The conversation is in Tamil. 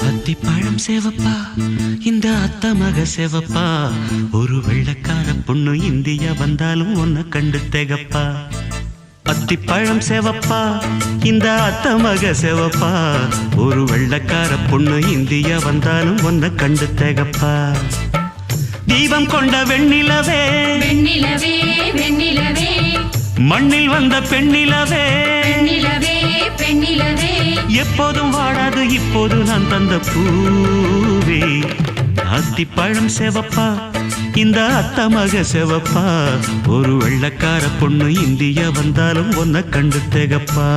அத்திப்பழம் சேவப்பா இந்த அத்த மக சேவப்பா. ஒரு வெள்ளக்கார பொண்ணு இந்தியா வந்தாலும் உன்னை கண்டு திகப்பா. அத்திப்பழம் சேவப்பா இந்த அத்த மக சேவப்பா. ஒரு வெள்ளக்கார பொண்ணு இந்தியா வந்தாலும் உன்னை கண்டு திகப்பா. தீபம் கொண்ட வெண்ணிலவே வெண்ணிலவே வெண்ணிலவே. மண்ணில் வந்த பெண்ணிலவே. பெண்ணிலவே. எப்போதும் வாடாது இப்போது நான் தந்த பூவே. அத்திப்பழம் செவப்பா இந்த அத்தமக செவப்பா. ஒரு வெள்ளக்கார பொண்ணு இந்தியா வந்தாலும் ஒன்ன கண்டு திகப்பா.